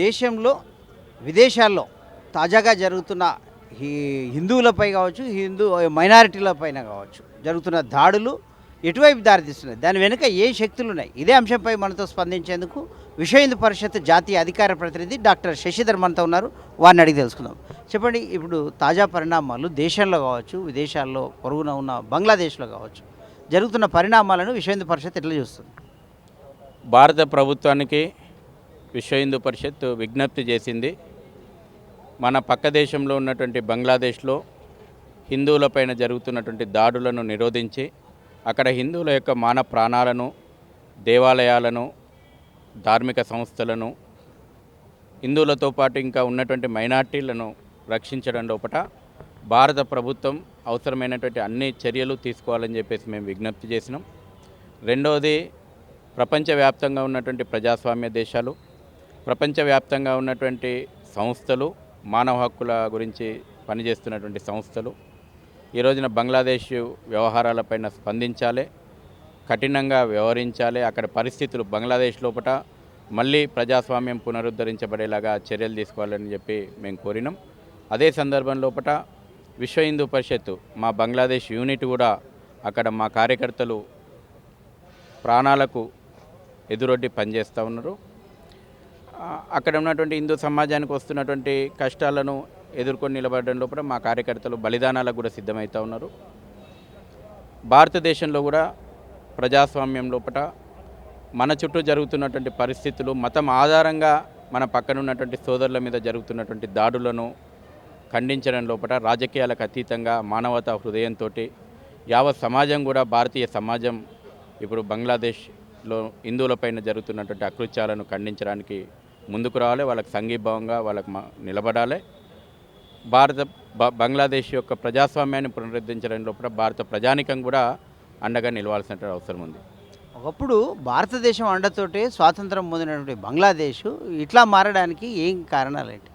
దేశంలో విదేశాల్లో తాజాగా జరుగుతున్న ఈ హిందువులపై కావచ్చు హిందూ మైనారిటీలపైన కావచ్చు జరుగుతున్న దాడులు ఎటువైపు దారితీస్తున్నాయి? దాని వెనుక ఏ శక్తులు ఉన్నాయి ఇదే అంశంపై మనతో స్పందించేందుకు విశ్వ హిందూ పరిషత్ జాతీయ అధికార ప్రతినిధి డాక్టర్ శశిధర్ మనతో ఉన్నారు. వారిని అడిగి తెలుసుకుందాం. చెప్పండి ఇప్పుడు తాజా పరిణామాలు దేశంలో కావచ్చు విదేశాల్లో పొరుగున ఉన్న బంగ్లాదేశ్లో కావచ్చు జరుగుతున్న పరిణామాలను విశ్వ హిందూ పరిషత్ ఎట్లా చూస్తుంది? భారత ప్రభుత్వానికి విశ్వ హిందూ పరిషత్ విజ్ఞప్తి చేసింది. మన పక్క దేశంలో ఉన్నటువంటి బంగ్లాదేశ్లో హిందువులపైన జరుగుతున్నటువంటి దాడులను నిరోధించి అక్కడ హిందువుల యొక్క మాన ప్రాణాలను దేవాలయాలను ధార్మిక సంస్థలను హిందువులతో పాటు ఇంకా ఉన్నటువంటి మైనార్టీలను రక్షించడం లోపట భారత ప్రభుత్వం అవసరమైనటువంటి అన్ని చర్యలు తీసుకోవాలని చెప్పేసి మేము విజ్ఞప్తి చేసినాం. రెండవది ప్రపంచవ్యాప్తంగా ఉన్నటువంటి ప్రజాస్వామ్య దేశాలు ప్రపంచవ్యాప్తంగా ఉన్నటువంటి సంస్థలు మానవ హక్కుల గురించి పనిచేస్తున్నటువంటి సంస్థలు ఈ రోజున బంగ్లాదేశ్ వ్యవహారాలపైన స్పందించాలి కఠినంగా వ్యవహరించాలి అక్కడ పరిస్థితులు బంగ్లాదేశ్ లోపల మళ్ళీ ప్రజాస్వామ్యం పునరుద్ధరించబడేలాగా చర్యలు తీసుకోవాలని చెప్పి మేము కోరినాం. అదే సందర్భం లోపల విశ్వ హిందూ పరిషత్తు మా బంగ్లాదేశ్ యూనిట్ కూడా అక్కడ మా కార్యకర్తలు ప్రాణాలకు ఎదురొడ్డి పనిచేస్తూ ఉన్నారు. అక్కడ ఉన్నటువంటి హిందూ సమాజానికి వస్తున్నటువంటి కష్టాలను ఎదుర్కొని నిలబడడం లోపల మా కార్యకర్తలు బలిదానాలకు కూడా సిద్ధమవుతూ ఉన్నారు. భారతదేశంలో కూడా ప్రజాస్వామ్యం లోపల మన చుట్టూ జరుగుతున్నటువంటి పరిస్థితులు మతం ఆధారంగా మన పక్కన ఉన్నటువంటి సోదరుల మీద జరుగుతున్నటువంటి దాడులను ఖండించడం లోపల రాజకీయాలకు అతీతంగా మానవతా హృదయంతో యావత్ సమాజం కూడా భారతీయ సమాజం ఇప్పుడు బంగ్లాదేశ్లో హిందువులపైన జరుగుతున్నటువంటి అకృత్యాలను ఖండించడానికి ముందుకు రావాలి వాళ్ళకి సంఘీభావంగా వాళ్ళకి నిలబడాలి. భారత బంగ్లాదేశ్ యొక్క ప్రజాస్వామ్యాన్ని పునరుద్ధరించడం లోపల భారత ప్రజానికం కూడా అండగా నిలవాల్సిన అవసరం ఉంది. ఒకప్పుడు భారతదేశం అండతోటే స్వాతంత్రం పొందినటువంటి బంగ్లాదేశ్ ఇట్లా మారడానికి ఏం కారణాలేంటి?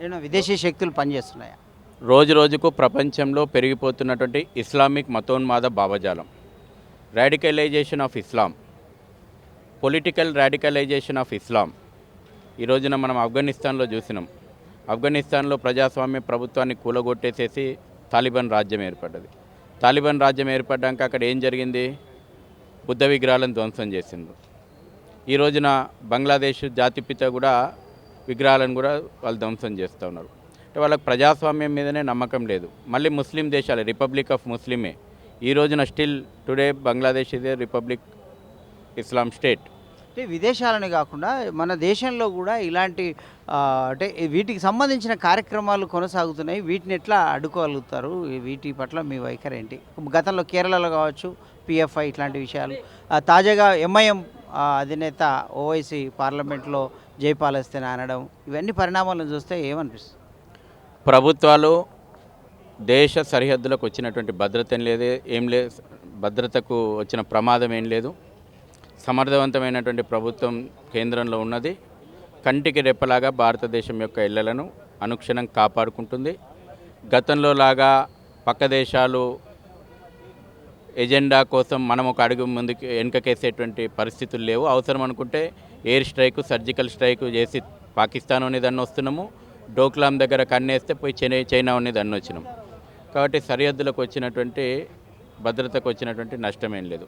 ఏమైనా విదేశీ శక్తులు పనిచేస్తున్నాయా? రోజు రోజుకు ప్రపంచంలో పెరిగిపోతున్నటువంటి ఇస్లామిక్ మతోన్మాద భావజాలం. Radicalisation of Islam. Political radicalisation of Islam ఈ రోజున మనం ఆఫ్ఘనిస్తాన్లో చూసినాం. ఆఫ్ఘనిస్తాన్లో ప్రజాస్వామ్య ప్రభుత్వాన్ని కూలగొట్టేసేసి తాలిబాన్ రాజ్యం ఏర్పడ్డది. తాలిబాన్ రాజ్యం ఏర్పడ్డాక అక్కడ ఏం జరిగింది? బుద్ధ విగ్రహాలను ధ్వంసం చేసిండ్రు. ఈ రోజున బంగ్లాదేశ్ జాతిపిత కూడా విగ్రహాలను కూడా వాళ్ళు ధ్వంసం చేస్తూ ఉన్నారు. అంటే వాళ్ళకి ప్రజాస్వామ్యం మీదనే నమ్మకం లేదు. మళ్ళీ ముస్లిం దేశాలు రిపబ్లిక్ ఆఫ్ ముస్లిమే ఈ రోజున స్టిల్ టుడే బంగ్లాదేశ్ ఇదే రిపబ్లిక్ ఇస్లాం స్టేట్ అంటే విదేశాలని కాకుండా మన దేశంలో కూడా ఇలాంటి అంటే వీటికి సంబంధించిన కార్యక్రమాలు కొనసాగుతున్నాయి. వీటిని ఎట్లా అడ్డుకోగలుగుతారు? వీటి పట్ల మీ వైఖరి ఏంటి? గతంలో కేరళలో కావచ్చు పిఎఫ్ఐ ఇట్లాంటి విషయాలు. తాజాగా ఎంఐఎం అధినేత ఓవైసీ పార్లమెంట్లో జయపాలస్తేన అనడం ఇవన్నీ పరిణామాలను చూస్తే ఏమనిపిస్తుంది? ప్రభుత్వాలు దేశ సరిహద్దులకు వచ్చినటువంటి భద్రత ఏం లేదు ఏం లేదు భద్రతకు వచ్చిన ప్రమాదం ఏం లేదు. సమర్థవంతమైనటువంటి ప్రభుత్వం కేంద్రంలో ఉన్నది. కంటికి రెప్పలాగా భారతదేశం యొక్క ఇళ్ళను అనుక్షణం కాపాడుకుంటుంది. గతంలో లాగా పక్క దేశాలు ఎజెండా కోసం మనం ఒక అడుగు ముందుకు వెనుకకేసేటువంటి పరిస్థితులు లేవు. అవసరం అనుకుంటే ఎయిర్ స్ట్రైక్ సర్జికల్ స్ట్రైక్ చేసి పాకిస్తాన్ అనేది దాన్ని వస్తున్నాము. డోక్లాం దగ్గర కన్నేస్తే పోయి చైనా చైనా అనేది దాన్ని వచ్చినాము కాబట్టి సరిహద్దులకు వచ్చినటువంటి భద్రతకు వచ్చినటువంటి నష్టమేం లేదు.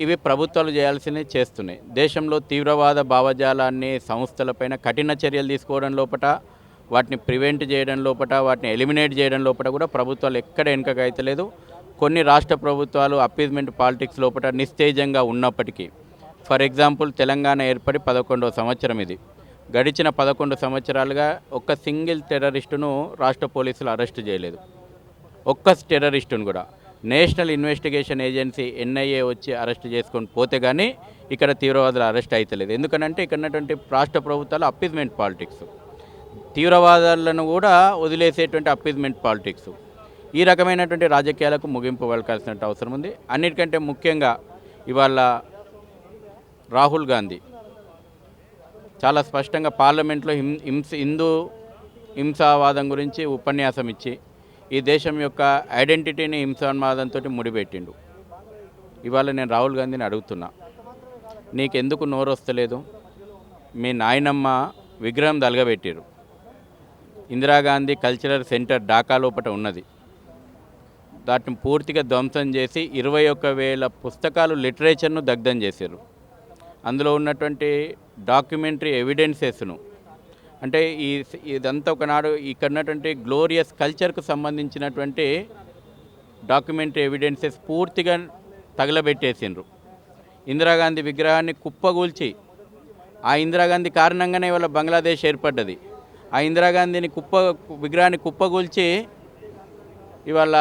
ఇవి ప్రభుత్వాలు చేయాల్సినవి చేస్తున్నాయి. దేశంలో తీవ్రవాద భావజాలాన్ని సంస్థలపైన కఠిన చర్యలు తీసుకోవడం లోపట వాటిని ప్రివెంట్ చేయడం లోపట వాటిని ఎలిమినేట్ చేయడం లోపట కూడా ప్రభుత్వాలు ఎక్కడ వెనుకకైతలేదు కొన్ని రాష్ట్ర ప్రభుత్వాలు అప్పీజ్మెంట్ పాలిటిక్స్ లోపల నిస్తేజంగా ఉన్నప్పటికీ ఫర్ ఎగ్జాంపుల్ తెలంగాణ ఏర్పడి పదకొండవ సంవత్సరం ఇది. గడిచిన పదకొండు సంవత్సరాలుగా ఒక్క సింగిల్ టెర్రరిస్టును రాష్ట్ర పోలీసులు అరెస్ట్ చేయలేదు. ఒక్క టెర్రరిస్టును కూడా. నేషనల్ ఇన్వెస్టిగేషన్ ఏజెన్సీ ఎన్ఐఏ వచ్చి అరెస్ట్ చేసుకొని పోతే కానీ ఇక్కడ తీవ్రవాదులు అరెస్ట్ అవుతలేదు ఎందుకనంటే ఇక్కడ ఉన్నటువంటి రాష్ట్ర ప్రభుత్వాలు అప్పీజ్మెంట్ పాలిటిక్స్. తీవ్రవాదాలను కూడా వదిలేసేటువంటి అప్పీజ్మెంట్ పాలిటిక్స్. ఈ రకమైనటువంటి రాజకీయాలకు ముగింపు పలకాల్సిన అవసరం ఉంది. అన్నిటికంటే ముఖ్యంగా ఇవాళ రాహుల్ గాంధీ. చాలా స్పష్టంగా పార్లమెంట్లో హిం హింస హిందూ హింసావాదం గురించి ఉపన్యాసం ఇచ్చి ఈ దేశం యొక్క ఐడెంటిటీని హింసావాదంతో ముడిపెట్టిండు. ఇవాళ నేను రాహుల్ గాంధీని అడుగుతున్నా నీకెందుకు నోరు వస్తలేదు మీ నాయనమ్మ విగ్రహం దలగబెట్టారు ఇందిరాగాంధీ కల్చరల్ సెంటర్ ఢాకా లోపల ఉన్నది. దాటిని పూర్తిగా ధ్వంసం చేసి ఇరవై ఒక్క వేల పుస్తకాలు లిటరేచర్ను దగ్ధం చేశారు అందులో ఉన్నటువంటి డాక్యుమెంటరీ ఎవిడెన్సెస్ను అంటే ఈ ఇదంతా ఒకనాడు ఇక్కడ ఉన్నటువంటి గ్లోరియస్ కల్చర్కు సంబంధించినటువంటి డాక్యుమెంటరీ ఎవిడెన్సెస్ పూర్తిగా తగలబెట్టేసిండ్రు. ఇందిరాగాంధీ విగ్రహాన్ని కుప్పగూల్చి ఆ ఇందిరాగాంధీ కారణంగానే ఇవాళ బంగ్లాదేశ్ ఏర్పడ్డది. ఆ ఇందిరాగాంధీని కుప్ప విగ్రహాన్ని కుప్పగూల్చి ఇవాళ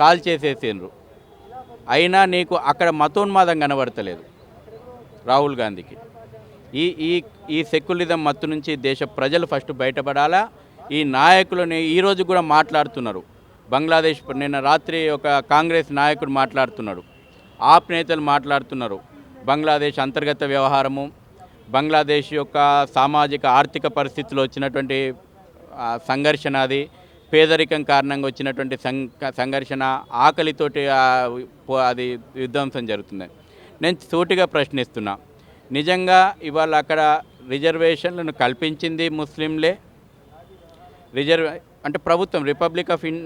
కాల్ చేసేసిండ్రు. అయినా నీకు అక్కడ మతోన్మాదం కనబడతలేదు రాహుల్ గాంధీకి. ఈ ఈ ఈ సెక్యులరిజం మత్తు నుంచి దేశ ప్రజలు ఫస్ట్ బయటపడాలా? ఈ నాయకులని ఈరోజు కూడా మాట్లాడుతున్నారు. బంగ్లాదేశ్ నిన్న రాత్రి ఒక కాంగ్రెస్ నాయకుడు మాట్లాడుతున్నాడు. ఆప్ నేతలు మాట్లాడుతున్నారు. బంగ్లాదేశ్ అంతర్గత వ్యవహారము బంగ్లాదేశ్ యొక్క సామాజిక ఆర్థిక పరిస్థితుల్లో వచ్చినటువంటి సంఘర్షణ అది పేదరికం కారణంగా వచ్చినటువంటి సంఘ సంఘర్షణ ఆకలితోటి అది విధ్వంసం జరుగుతుంది. నేను సూటిగా ప్రశ్నిస్తున్నా. నిజంగా ఇవాళ అక్కడ రిజర్వేషన్లను కల్పించింది ముస్లింలే. రిజర్వ్ అంటే ప్రభుత్వం రిపబ్లిక్ ఆఫ్ ఇన్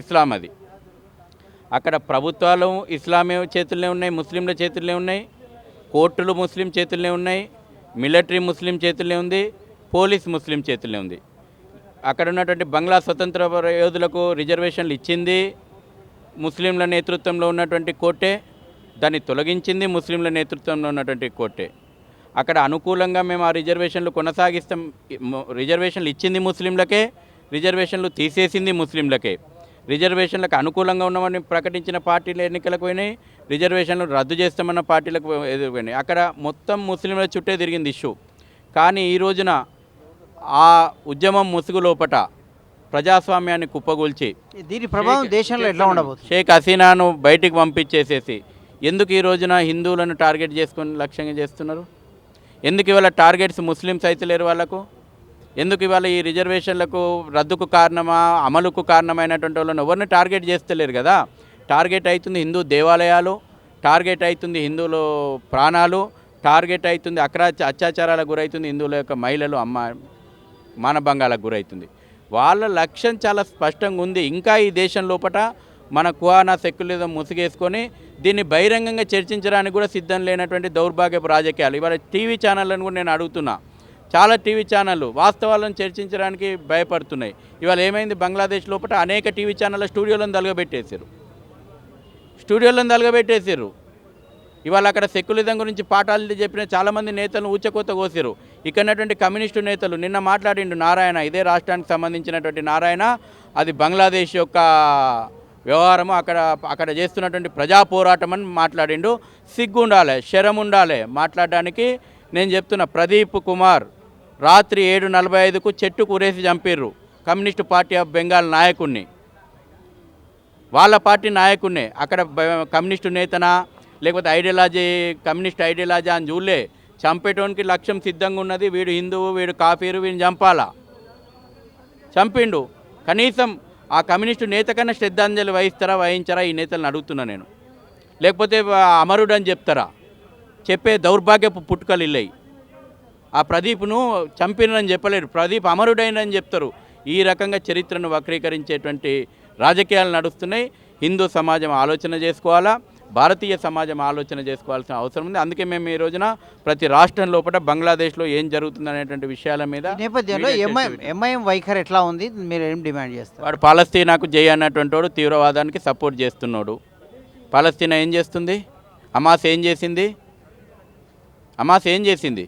ఇస్లాం అది. అక్కడ ప్రభుత్వాలు ఇస్లామే చేతుల్లో ఉన్నాయి ముస్లింల చేతుల్లో ఉన్నాయి కోర్టులు ముస్లిం చేతుల్లో ఉన్నాయి మిలిటరీ ముస్లిం చేతుల్లో ఉంది పోలీస్ ముస్లిం చేతుల్లో ఉంది. అక్కడ ఉన్నటువంటి బంగ్లా స్వతంత్ర యోధులకు రిజర్వేషన్లు ఇచ్చింది ముస్లింల నేతృత్వంలో ఉన్నటువంటి కోర్టే. దాన్ని తొలగించింది ముస్లింల నేతృత్వంలో ఉన్నటువంటి కోర్టే. అక్కడ అనుకూలంగా మేము ఆ రిజర్వేషన్లు కొనసాగిస్తాం. రిజర్వేషన్లు ఇచ్చింది ముస్లింలకే రిజర్వేషన్లు తీసేసింది ముస్లింలకే. రిజర్వేషన్లకు అనుకూలంగా ఉన్నామని ప్రకటించిన పార్టీలు ఎన్నికలకు పోయినాయి. రిజర్వేషన్లు రద్దు చేస్తామన్న పార్టీలకు ఎదుర్కొన్నాయి అక్కడ మొత్తం ముస్లింల చుట్టే తిరిగింది ఇష్యూ. కానీ ఈ రోజున ఆ ఉద్యమం ముసుగు లోపట ప్రజాస్వామ్యాన్ని కుప్పగూల్చి దీని ప్రభావం దేశంలో ఎట్లా ఉండబోతుంది? షేక్ హసీనాను బయటికి పంపించేసేసి ఎందుకు ఈ రోజున హిందువులను టార్గెట్ చేసుకొని లక్ష్యంగా చేస్తున్నారు? ఎందుకు ఇవాళ టార్గెట్స్ ముస్లిమ్స్ అయితే లేరు వాళ్ళకు? ఎందుకు ఇవాళ ఈ రిజర్వేషన్లకు రద్దుకు కారణమా అమలుకు కారణమైనటువంటి వాళ్ళని ఎవరిని టార్గెట్ చేస్తలేరు కదా? టార్గెట్ అవుతుంది హిందూ దేవాలయాలు టార్గెట్ అవుతుంది హిందువులు ప్రాణాలు టార్గెట్ అవుతుంది అక్రా అత్యాచారాలకు గురవుతుంది హిందువుల యొక్క మహిళలు అమ్మ మానభంగాలకు గురవుతుంది. వాళ్ళ లక్ష్యం చాలా స్పష్టంగా ఉంది. ఇంకా ఈ దేశం లోపట మన కువానా సెక్యులరిజం ముసుగేసుకొని దీన్ని బహిరంగంగా చర్చించడానికి కూడా సిద్ధం లేనటువంటి దౌర్భాగ్యపు రాజకీయాలు. ఇవాళ టీవీ ఛానళ్ళను కూడా నేను అడుగుతున్నా. చాలా టీవీ ఛానళ్ళు వాస్తవాలను చర్చించడానికి భయపడుతున్నాయి. ఇవాళ ఏమైంది? బంగ్లాదేశ్ లోపల అనేక టీవీ ఛానళ్ళ స్టూడియోలను తలగబెట్టేశారు. స్టూడియోలను తలగబెట్టేశారు. ఇవాళ అక్కడ సెక్యులిజం గురించి పాఠాలు చెప్పిన చాలామంది నేతలను ఊచకోత కోసారు. ఇక్కడ కమ్యూనిస్టు నేతలు నిన్న మాట్లాడిండు నారాయణ ఇదే రాష్ట్రానికి సంబంధించినటువంటి నారాయణ. అది బంగ్లాదేశ్ యొక్క వ్యవహారము అక్కడ అక్కడ చేస్తున్నటువంటి ప్రజా పోరాటం అని మాట్లాడిండు. సిగ్గు ఉండాలి శరం ఉండాలి మాట్లాడడానికి. నేను చెప్తున్న ప్రదీప్ కుమార్ రాత్రి ఏడు నలభై ఐదుకు చెట్టు కురేసి చంపిర్రు కమ్యూనిస్టు పార్టీ ఆఫ్ బెంగాల్ నాయకుడిని వాళ్ళ పార్టీ నాయకుణ్ణి. అక్కడ కమ్యూనిస్టు నేతనా లేకపోతే ఐడియాలజీ కమ్యూనిస్ట్ ఐడియాలజీ అని చూడలే. చంపేటోనికి లక్ష్యం సిద్ధంగా ఉన్నది. వీడు హిందువు వీడు కాఫీరు వీడిని చంపాలా? చంపిండు. కనీసం ఆ కమ్యూనిస్టు నేత కన్నా శ్రద్ధాంజలి వహిస్తారా వహించారా ఈ నేతలను అడుగుతున్నా నేను. లేకపోతే అమరుడు అని చెప్తారా? చెప్పే దౌర్భాగ్యపు పుట్టుకలు ఇల్లయి. ఆ ప్రదీప్ను చంపినని చెప్పలేరు. ప్రదీప్ అమరుడైనని చెప్తారు. ఈ రకంగా చరిత్రను వక్రీకరించేటువంటి రాజకీయాలు నడుస్తున్నాయి. హిందూ సమాజం ఆలోచన చేసుకోవాలా? భారతీయ సమాజం ఆలోచన చేసుకోవాల్సిన అవసరం ఉంది. అందుకే మేము ఈ రోజున ప్రతి రాష్ట్రం లోపల బంగ్లాదేశ్లో ఏం జరుగుతుంది అనేటువంటి విషయాల మీద నేపథ్యంలో ఎంఐఎం వైఖరి ఎట్లా ఉంది? మీరు ఏం డిమాండ్ చేస్తారు? వాడు పాలస్తీనాకు జై అన్నటువంటి వాడు తీవ్రవాదానికి సపోర్ట్ చేస్తున్నాడు. పాలస్తీనా ఏం చేస్తుంది? హమాస్ ఏం చేసింది? హమాస్ ఏం చేసింది?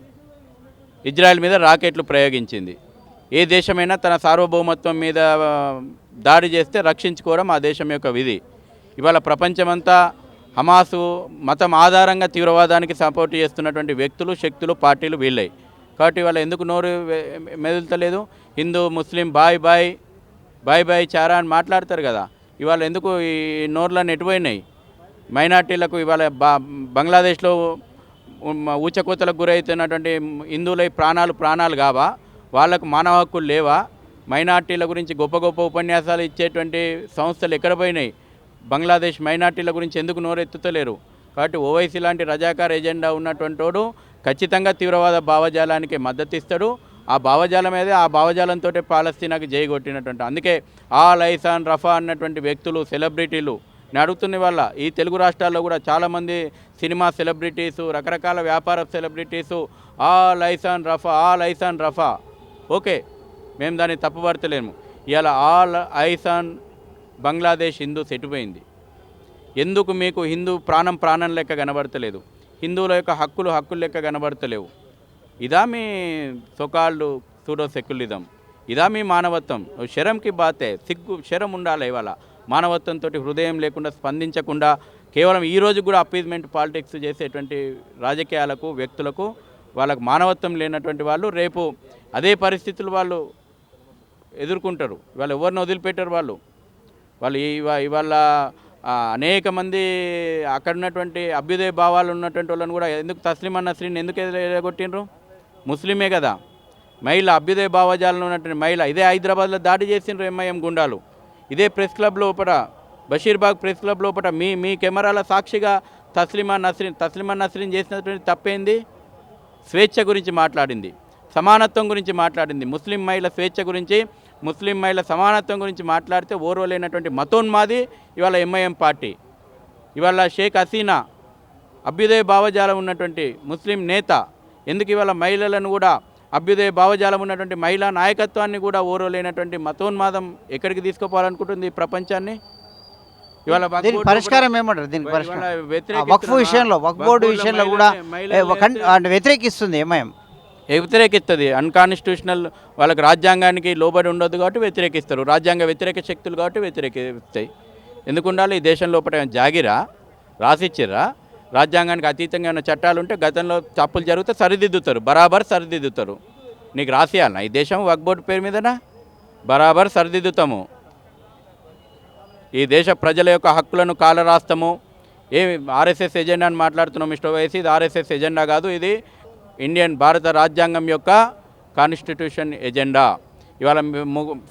ఇజ్రాయెల్ మీద రాకెట్లు ప్రయోగించింది. ఏ దేశమైనా తన సార్వభౌమత్వం మీద దాడి చేస్తే రక్షించుకోవడం ఆ దేశం యొక్క విధి. ఇవాళ ప్రపంచమంతా హమాసు మతం ఆధారంగా తీవ్రవాదానికి సపోర్ట్ చేస్తున్నటువంటి వ్యక్తులు శక్తులు పార్టీలు వీళ్ళై. కాబట్టి ఇవాళ ఎందుకు నోరు మెదులుతలేదు? హిందూ ముస్లిం బాయ్ బాయ్ బాయ్ బాయ్ చారా అని మాట్లాడతారు కదా. ఇవాళ ఎందుకు ఈ నోర్లను ఎటుపోయినాయి? మైనార్టీలకు ఇవాళ బా బంగ్లాదేశ్లో ఉమ్, ఊచకోతలకు గురవుతున్నటువంటి హిందువులై ప్రాణాలు ప్రాణాలు కావా వాళ్ళకు మానవ హక్కులు లేవా? మైనార్టీల గురించి గొప్ప గొప్ప ఉపన్యాసాలు ఇచ్చేటువంటి సంస్థలు ఎక్కడ పోయినాయి? బంగ్లాదేశ్ మైనార్టీల గురించి ఎందుకు నోరెత్తుతలేరు? కాబట్టి ఓవైసీ లాంటి రజాకార్ ఎజెండా ఉన్నటువంటి వాడు ఖచ్చితంగా తీవ్రవాద భావజాలానికి మద్దతు ఇస్తాడు ఆ భావజాలం మీద ఆ భావజాలంతో పాలస్తీనాకి జై కొట్టినటువంటి. అందుకే ఆ లైసాన్ రఫా అన్నటువంటి వ్యక్తులు సెలబ్రిటీలు నేను అడుగుతున్న వల్ల ఈ తెలుగు రాష్ట్రాల్లో కూడా చాలామంది సినిమా సెలబ్రిటీసు రకరకాల వ్యాపార సెలబ్రిటీసు ఆ లైసాన్ రఫా ఆ లైసాన్ రఫా. ఓకే మేము దాన్ని తప్పుపడతలేము. ఇలా ఆల్ ఐసాన్ బంగ్లాదేశ్ హిందూ సెటిపోయింది. ఎందుకు మీకు హిందూ ప్రాణం ప్రాణం లెక్క కనబడతలేదు? హిందువుల యొక్క హక్కులు హక్కులు లెక్క కనబడతలేవు. ఇదా మీ సొకాళ్ళు సూడో సెక్యులిజం ఇదా మీ మానవత్వం. శరంకి బాతే సిగ్గు శరం ఉండాలి ఇవాళ. మానవత్వంతో హృదయం లేకుండా స్పందించకుండా కేవలం ఈ రోజు కూడా అప్పీజ్మెంట్ పాలిటిక్స్ చేసేటువంటి రాజకీయాలకు వ్యక్తులకు వాళ్ళకు మానవత్వం లేనటువంటి వాళ్ళు రేపు అదే పరిస్థితులు వాళ్ళు ఎదుర్కొంటారు. వాళ్ళు ఎవరిని వదిలిపెట్టారు వాళ్ళు. వాళ్ళు ఇవా- ఇవాళ అనేక మంది అక్కడ ఉన్నటువంటి అభ్యుదయ భావాలు ఉన్నటువంటి వాళ్ళని కూడా ఎందుకు తస్లిమా నస్రీని ఎందుకు ఎదగొట్టిండ్రు? ముస్లిమే కదా. మహిళ అభ్యుదయ భావజాలను ఉన్నటువంటి మహిళ ఇదే హైదరాబాద్లో దాడి చేసిండ్రు ఎంఐఎం గుండాలు. ఇదే ప్రెస్ క్లబ్ లోపల బషీర్బాగ్ ప్రెస్ క్లబ్ లోపల మీ మీ కెమెరాల సాక్షిగా తస్లిమా నస్రీన్ తస్లిమా నస్రీన్ చేసినటువంటి తప్పేంది? స్వేచ్ఛ గురించి మాట్లాడింది. సమానత్వం గురించి మాట్లాడింది. ముస్లిం మహిళ స్వేచ్ఛ గురించి ముస్లిం మహిళ సమానత్వం గురించి మాట్లాడితే ఓర్వలేనటువంటి మతోన్మాది ఇవాళ ఎంఐఎం పార్టీ. ఇవాళ షేక్ హసీనా అభ్యుదయ భావజాలం ఉన్నటువంటి ముస్లిం నేత ఎందుకు ఇవాళ మహిళలను కూడా అభ్యుదయ భావజాలం ఉన్నటువంటి మహిళా నాయకత్వాన్ని కూడా ఓర్వలేనటువంటి మతోన్మాదం ఎక్కడికి తీసుకుపోవాలనుకుంటుంది ఈ ప్రపంచాన్ని? ఇవాళ పరిష్కారం ఏమంటారు? దీనికి పరిష్కారం. వక్ఫ్ విషయంలో వక్ఫ్ బోర్డు విషయంలో కూడా వ్యతిరేకిస్తుంది ఏమేం వ్యతిరేకిస్తుంది. అన్కాన్స్టిట్యూషనల్ వాళ్ళకి రాజ్యాంగానికి లోబడి ఉండదు కాబట్టి వ్యతిరేకిస్తారు. రాజ్యాంగ వ్యతిరేక శక్తులు కాబట్టి వ్యతిరేకిస్తాయి. ఎందుకు ఉండాలి ఈ దేశం లోపల జాగిరా? రాసిచ్చిర్రా? రాజ్యాంగానికి అతీతంగా ఉన్న చట్టాలు ఉంటే గతంలో తప్పులు జరిగితే సరిదిద్దుతారు. బరాబర్ సరిదిద్దుతారు. నీకు రాసేయాలన్నా ఈ దేశం వక్ బోర్డు పేరు మీదనా? బరాబర్ సరిదిద్దుతాము. ఈ దేశ ప్రజల యొక్క హక్కులను కాలరాస్తాము. ఏమి ఆర్ఎస్ఎస్ ఎజెండా అని మాట్లాడుతున్నాం మిస్టర్ వైసీ ఇది ఆర్ఎస్ఎస్ ఎజెండా కాదు. ఇది ఇండియన్ భారత రాజ్యాంగం యొక్క కాన్స్టిట్యూషన్ ఎజెండా. ఇవాళ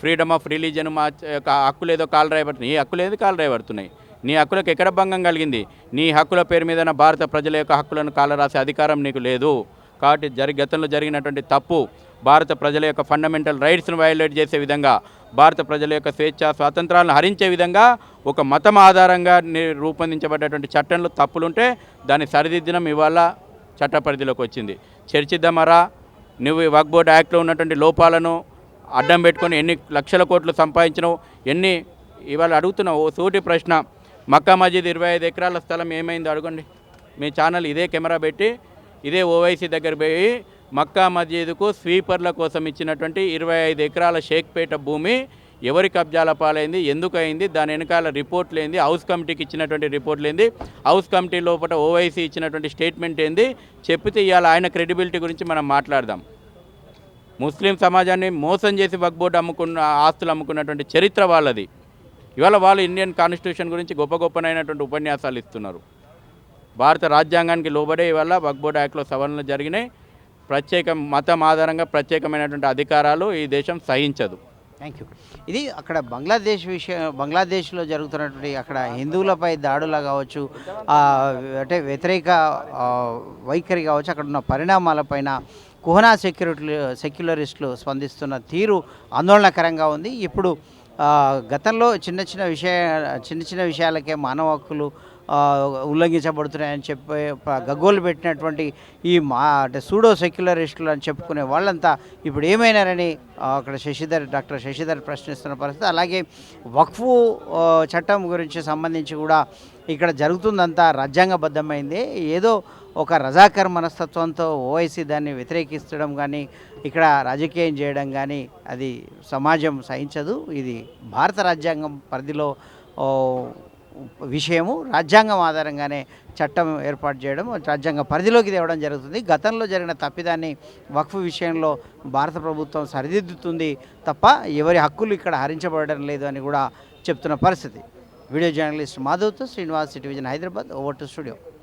ఫ్రీడమ్ ఆఫ్ రిలీజన్ మా యొక్క హక్కులు ఏదో కాలు రాయబడుతున్నాయి నీ హక్కులు ఏదో కాలు రాయబడుతున్నాయి నీ హక్కులకు ఎక్కడ భంగం కలిగింది? నీ హక్కుల పేరు మీద భారత ప్రజల యొక్క హక్కులను కాలరాసే అధికారం నీకు లేదు. కాబట్టి జరి గతంలో జరిగినటువంటి తప్పు భారత ప్రజల యొక్క ఫండమెంటల్ రైట్స్ను వయోలేట్ చేసే విధంగా భారత ప్రజల యొక్క స్వేచ్ఛ స్వాతంత్రాలను హరించే విధంగా ఒక మతం ఆధారంగా రూపొందించబడ్డటువంటి చట్టంలో తప్పులుంటే దాన్ని సరిదిద్దడం ఇవాళ చట్ట పరిధిలోకి వచ్చింది. చర్చిద్దామరా నువ్వు ఈ వక్ బోర్డ్ యాక్ట్లో ఉన్నటువంటి లోపాలను అడ్డం పెట్టుకొని ఎన్ని లక్షల కోట్లు సంపాదించినావు ఎన్ని ఇవాళ అడుగుతున్నావు? ఓ సూటి ప్రశ్న. మక్కా మజీద్ ఇరవై ఐదు ఎకరాల స్థలం ఏమైందో అడగండి. మీ ఛానల్ ఇదే కెమెరా పెట్టి ఇదే ఓవైసీ దగ్గర పోయి మక్కా మజీద్కు స్వీపర్ల కోసం ఇచ్చినటువంటి ఇరవై ఐదు ఎకరాల షేక్పేట భూమి ఎవరి కబ్జాల పాలైంది ఎందుకు అయింది దాని వెనకాల రిపోర్ట్లు ఏంది హౌస్ కమిటీకి ఇచ్చినటువంటి రిపోర్ట్లు ఏంది హౌస్ కమిటీ లోపల ఓవైసీ ఇచ్చినటువంటి స్టేట్మెంట్ ఏంది చెప్పితే ఇవాళ ఆయన క్రెడిబిలిటీ గురించి మనం మాట్లాడదాం. ముస్లిం సమాజాన్ని మోసం చేసి వక్బోర్డు అమ్ముకున్న ఆస్తులు అమ్ముకున్నటువంటి చరిత్ర వాళ్ళది. ఇవాళ వాళ్ళు ఇండియన్ కాన్స్టిట్యూషన్ గురించి గొప్ప గొప్పనైనటువంటి ఉపన్యాసాలు ఇస్తున్నారు. భారత రాజ్యాంగానికి లోబడే ఇవాళ వక్బోర్డ్ యాక్ట్లో సవరణలు జరిగినాయి. ప్రత్యేక మతం ఆధారంగా ప్రత్యేకమైనటువంటి అధికారాలు ఈ దేశం సహించదు. Thank you. ఇది అక్కడ బంగ్లాదేశ్ విషయం బంగ్లాదేశ్లో జరుగుతున్నటువంటి అక్కడ హిందువులపై దాడులు కావచ్చు అంటే వ్యతిరేక వైఖరి కావచ్చు అక్కడ ఉన్న పరిణామాలపైన కుహనా సెక్యూరిటీ సెక్యులరిస్టులు స్పందిస్తున్న తీరు ఆందోళనకరంగా ఉంది. ఇప్పుడు గతంలో చిన్న చిన్న విషయ చిన్న చిన్న విషయాలకే మానవ హక్కులు ఉల్లంఘించబడుతున్నాయని చెప్పే గగ్గోలు పెట్టినటువంటి ఈ మా అంటే సూడో సెక్యులరిస్టులు అని చెప్పుకునే వాళ్ళంతా ఇప్పుడు ఏమైనారని అక్కడ శశిధర్ డాక్టర్ శశిధర్ ప్రశ్నిస్తున్న పరిస్థితి. అలాగే వక్ఫు చట్టం గురించి సంబంధించి కూడా ఇక్కడ జరుగుతుందంతా రాజ్యాంగబద్ధమైంది. ఏదో ఒక రజాకర్ మనస్తత్వంతో ఓవైసీ దాన్ని వ్యతిరేకిస్తడం కానీ ఇక్కడ రాజకీయం చేయడం కానీ అది సమాజం సహించదు. ఇది భారత రాజ్యాంగం పరిధిలో విషయము రాజ్యాంగం ఆధారంగానే చట్టం ఏర్పాటు చేయడం రాజ్యాంగ పరిధిలోకి తేవడం జరుగుతుంది. గతంలో జరిగిన తప్పిదాన్ని వక్ఫ్ విషయంలో భారత ప్రభుత్వం సరిదిద్దుతుంది తప్ప ఎవరి హక్కులు ఇక్కడ హరించబడడం లేదు అని కూడా చెప్తున్న పరిస్థితి. Video journalist మాధవ్తో Srinivas television Hyderabad over to studio.